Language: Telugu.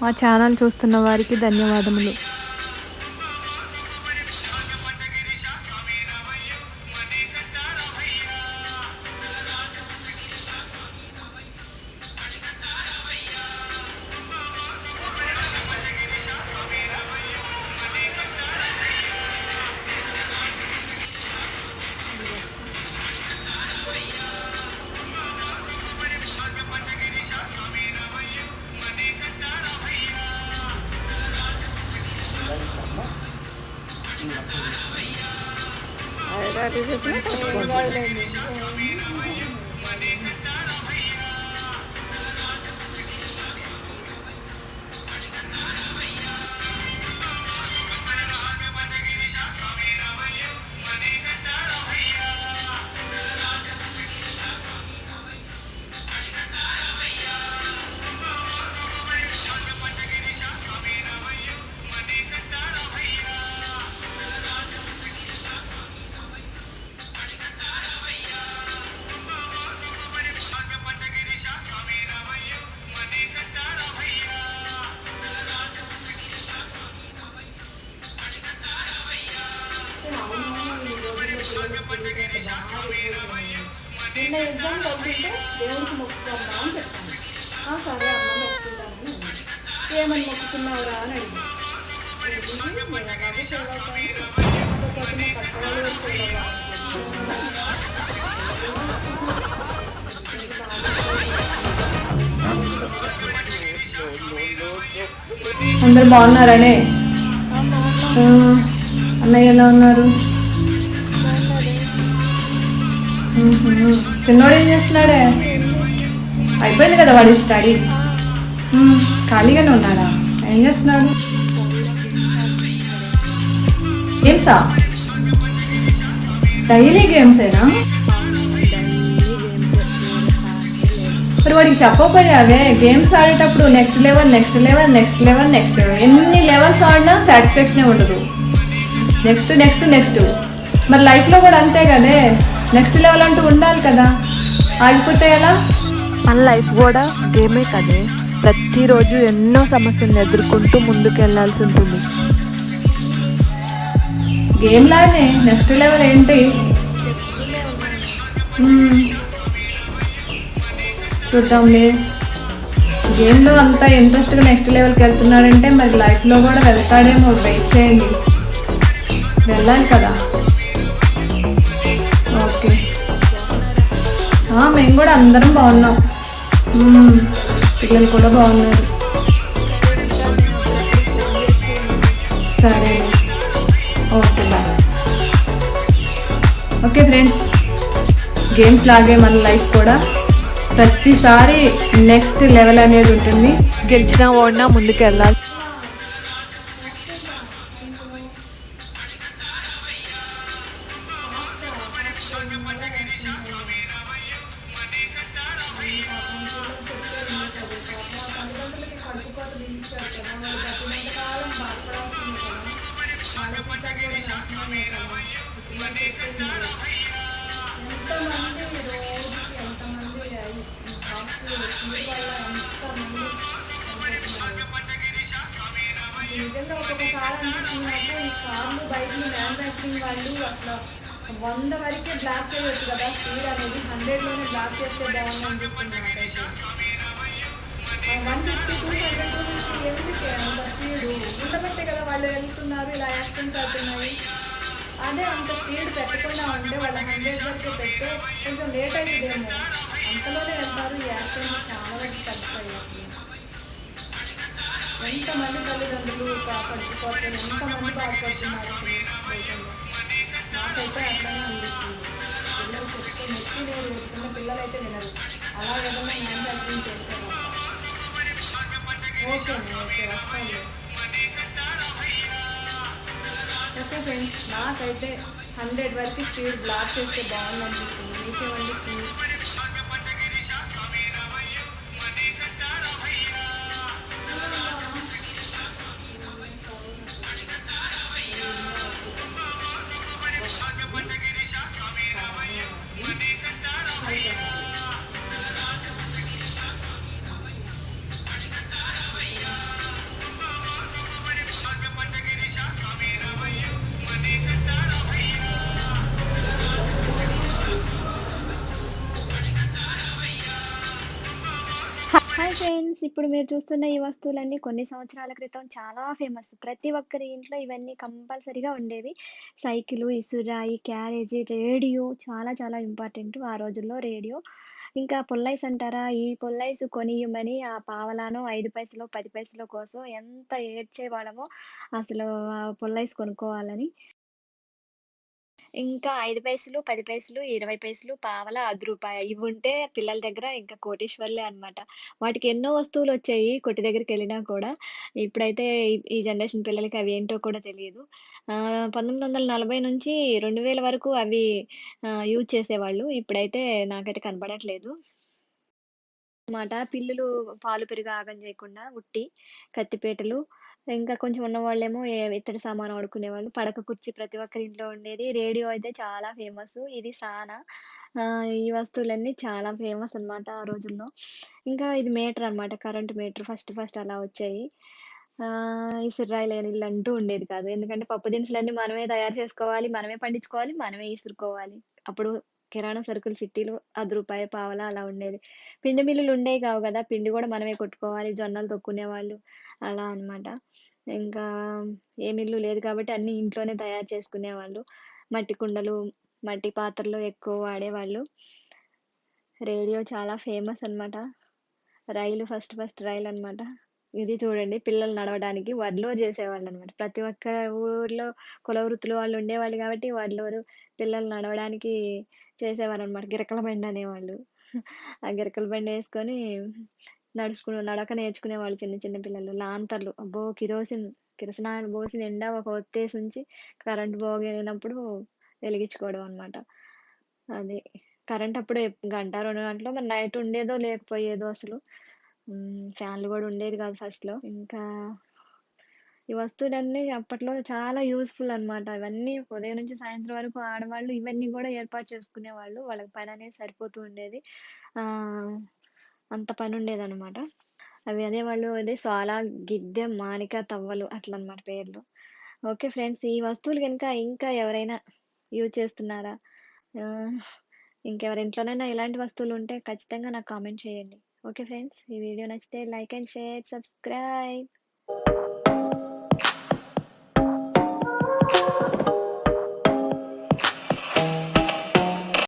మా ఛానల్ చూస్తున్న వారికి ధన్యవాదములు. 这是什么？నిన్న ఎగ్జామ్ చదువుతుంటే దేవునికి మొక్కుకుందా అని చెప్పాను సరే అమ్మ మొక్కుకుంటాను ఏమని మొక్కుకున్నావురా అని అడిగింది. అందరు బాగున్నారనే? అన్నయ్య ఎలా ఉన్నారు? చిన్నోడు ఏం చేస్తున్నాడే? అయిపోయింది కదా వాడి స్టడీ. ఖాళీగానే ఉన్నాడా? ఏం చేస్తున్నాడు? గేమ్సా? డైలీ గేమ్సేనా మరి వాడికి చెప్పకపోయావే గేమ్స్ ఆడేటప్పుడు next level next level next level next ఎన్ని లెవెల్స్ ఆడినా సాటిస్ఫాక్షనే ఉండదు. Next next next. మరి లైఫ్లో కూడా అంతే కదే. నెక్స్ట్ లెవెల్ అంటూ ఉండాలి కదా. ఆగిపోతే ఎలా? మన లైఫ్ కూడా గేమే కదే. ప్రతిరోజు ఎన్నో సమస్యలను ఎదుర్కొంటూ ముందుకు వెళ్ళాల్సి ఉంటుంది. గేమ్ లానే నెక్స్ట్ లెవెల్ ఏంటి? మ్మ్. చూద్దాంలే. గేమ్లో అంత ఇంట్రెస్ట్గా నెక్స్ట్ లెవెల్కి వెళ్తున్నాడంటే మరి లైఫ్లో కూడా వెళ్తాడేమో. వెయిట్ చేయండి. వెళ్ళాలి కదా. మేము కూడా అందరం బాగున్నాం. పిల్లలు కూడా బాగున్నారు. సరే. Okay bye. Okay friends. Games లాగే మన లైఫ్ కూడా. ప్రతిసారి నెక్స్ట్ లెవెల్ అనేది ఉంటుంది. గెలిచినా ఓడినా ముందుకు వెళ్ళాలి నిజంగా ఒక్కొక్కసారి అనిపిస్తుంది ఈ కార్లు బైక్లు మ్యానుఫ్యాక్చరింగ్ వాళ్ళు అసలు వంద వరకే బ్లాక్ చేయొచ్చు కదా. స్పీడ్ అనేది హండ్రెడ్లోనే బ్లాక్ చేస్తే బాగుంది అనిపిస్తుంది one fifty two two fifty ఉండబట్టే కదా వాళ్ళు వెళ్తున్నారు ఇలా యాక్సిడెంట్స్ అవుతున్నాయి అదే అంత స్పీడ్ పెట్టకుండా ఉంటే వాళ్ళ హండ్రెడ్ వరకు పెడితే కొంచెం లేట్ అయ్యేదేమో అంతలోనే వెళ్తారు ఈ యాక్సిడెంట్స్ చాలా వరకు తగ్గిపోయాయి ఎంతమంది తల్లిదండ్రులు కాపాడుకోవట్లేదు ఎంతమంది బాధపడుతున్నారు నాకైతే అర్థమే అనిపిస్తుంది పిల్లలు చెప్తే నెత్తి నేను పిల్లలైతే వినరు అలా ఏదైనా మ్యానుఫ్యాక్చరింగ్ చేస్తే ఓకే ఓకే ఫ్రెండ్స్ నాకైతే హండ్రెడ్ వరకు స్పీడ్ బ్లాక్ చేస్తే బాగుంది అనిపిస్తుంది మీకేమనిపిస్తుంది హాయ్ ఫ్రెండ్స్ ఇప్పుడు మీరు చూస్తున్న ఈ వస్తువులన్నీ కొన్ని సంవత్సరాల క్రితం చాలా ఫేమస్ ప్రతి ఒక్కరి ఇంట్లో ఇవన్నీ కంపల్సరీగా ఉండేవి. సైకిల్ ఇసురాయి క్యారేజీ రేడియో చాలా చాలా ఇంపార్టెంట్ ఆ రోజుల్లో రేడియో. ఇంకా పొల్లైస్ అంటారా? ఈ పొల్లైస్ కొనియమని ఆ పావలాను ఐదు పైసలు పది పైసలు కోసం ఎంత ఏడ్చేవాళ్ళమో అసలు పొల్లైస్ కొనుక్కోవాలని. ఇంకా ఐదు పైసలు, పది పైసలు, 20 పైసలు, పావల, అర్ధ రూపాయ ఇవి ఉంటే పిల్లల దగ్గర ఇంకా కోటీశ్వర్లే అనమాట. వాటికి ఎన్నో వస్తువులు వచ్చాయి కొట్టి దగ్గరికి వెళ్ళినా కూడా. ఇప్పుడైతే ఈ జనరేషన్ పిల్లలకి అవి ఏంటో కూడా తెలియదు పంతొమ్మిది వందల నలభై నుంచి 2000 వరకు అవి యూజ్ చేసేవాళ్ళు. ఇప్పుడైతే నాకైతే కనపడట్లేదు. మాట పిల్లులు పాలు, పెరుగు ఆగం చేయకుండా ఉట్టి, కత్తిపీటలు, ఇంకా కొంచెం ఉన్నవాళ్ళేమో ఎ ఇత్తడి సామాను వాడుకునేవాళ్ళు. పడక కుర్చీ ప్రతి ఒక్కరి ఇంట్లో ఉండేది. రేడియో అయితే చాలా ఫేమస్ ఇది సానా ఈ వస్తువులన్నీ చాలా ఫేమస్ అనమాట ఆ రోజుల్లో. ఇంకా ఇది మీటర్ అనమాట. కరెంట్ మీటర్ ఫస్ట్ ఫస్ట్ అలా వచ్చాయి. ఆహ్, ఇసురాయి లేని అంటూ ఉండేది కాదు. ఎందుకంటే పప్పు దినుసులన్నీ మనమే తయారు చేసుకోవాలి, మనమే పండించుకోవాలి, మనమే ఇసురుకోవాలి. అప్పుడు కిరాణా సరుకులు చిట్టీలు అది రూపాయి పావలా అలా ఉండేది. పిండి మిల్లులు ఉండేవి కావు కదా పిండి కూడా మనమే కొట్టుకోవాలి. జొన్నలు తొక్కునే వాళ్ళు అలా అనమాట. ఇంకా ఏ మిల్లు లేదు కాబట్టి అన్ని ఇంట్లోనే తయారు చేసుకునేవాళ్ళు. మట్టి కుండలు, మట్టి పాత్రలు ఎక్కువ వాడేవాళ్ళు. రేడియో చాలా ఫేమస్ అనమాట. రైలు ఫస్ట్ ఫస్ట్ రైలు అనమాట ఇది చూడండి పిల్లలు నడవడానికి వడ్లూరు చేసేవాళ్ళు అనమాట ప్రతి ఒక్క ఊర్లో కుల వృత్తులు వాళ్ళు ఉండేవాళ్ళు కాబట్టి వడ్లోరు పిల్లలు నడవడానికి చేసేవారనమాట. గిరకల బండి అనేవాళ్ళు. ఆ గిరకల బండేసుకొని నడుచుకుని నడక నేర్చుకునేవాళ్ళు చిన్న చిన్న పిల్లలు. లాంతర్లు అబ్బో! కిరోసిన్ కిరసనాయిలు పోసి నిండా ఒక ఒత్తేసుంచి కరెంట్ పోగినప్పుడు వెలిగించుకోవడం అనమాట. అది. కరెంట్ అప్పుడు గంట, రెండు గంటలో మరి నైట్ ఉండేదో లేకపోయేదో అసలు. ఫ్యాన్లు కూడా ఉండేది కాదు ఫస్ట్‌లో. ఇంకా ఈ వస్తువులన్నీ అప్పట్లో చాలా యూస్ఫుల్ అనమాట. ఇవన్నీ ఉదయం నుంచి సాయంత్రం వరకు ఆడవాళ్ళు ఇవన్నీ కూడా ఏర్పాటు చేసుకునేవాళ్ళు. వాళ్ళకి పని అనేది సరిపోతూ ఉండేది. అంత పని పనుండేదనమాట. అవి అనేవాళ్ళు అదే సోలా గిద్దె, మానిక, తవ్వలు అట్లనమాట పేర్లు. Okay friends. ఈ వస్తువులు కనుక ఇంకా ఎవరైనా యూజ్ చేస్తున్నారా? ఇంకెవరి ఇంట్లోనైనా ఇలాంటి వస్తువులుంటే ఖచ్చితంగా నాకు కామెంట్ చేయండి. Okay friends. ఈ వీడియో నచ్చితే లైక్ అండ్ షేర్, సబ్స్క్రైబ్.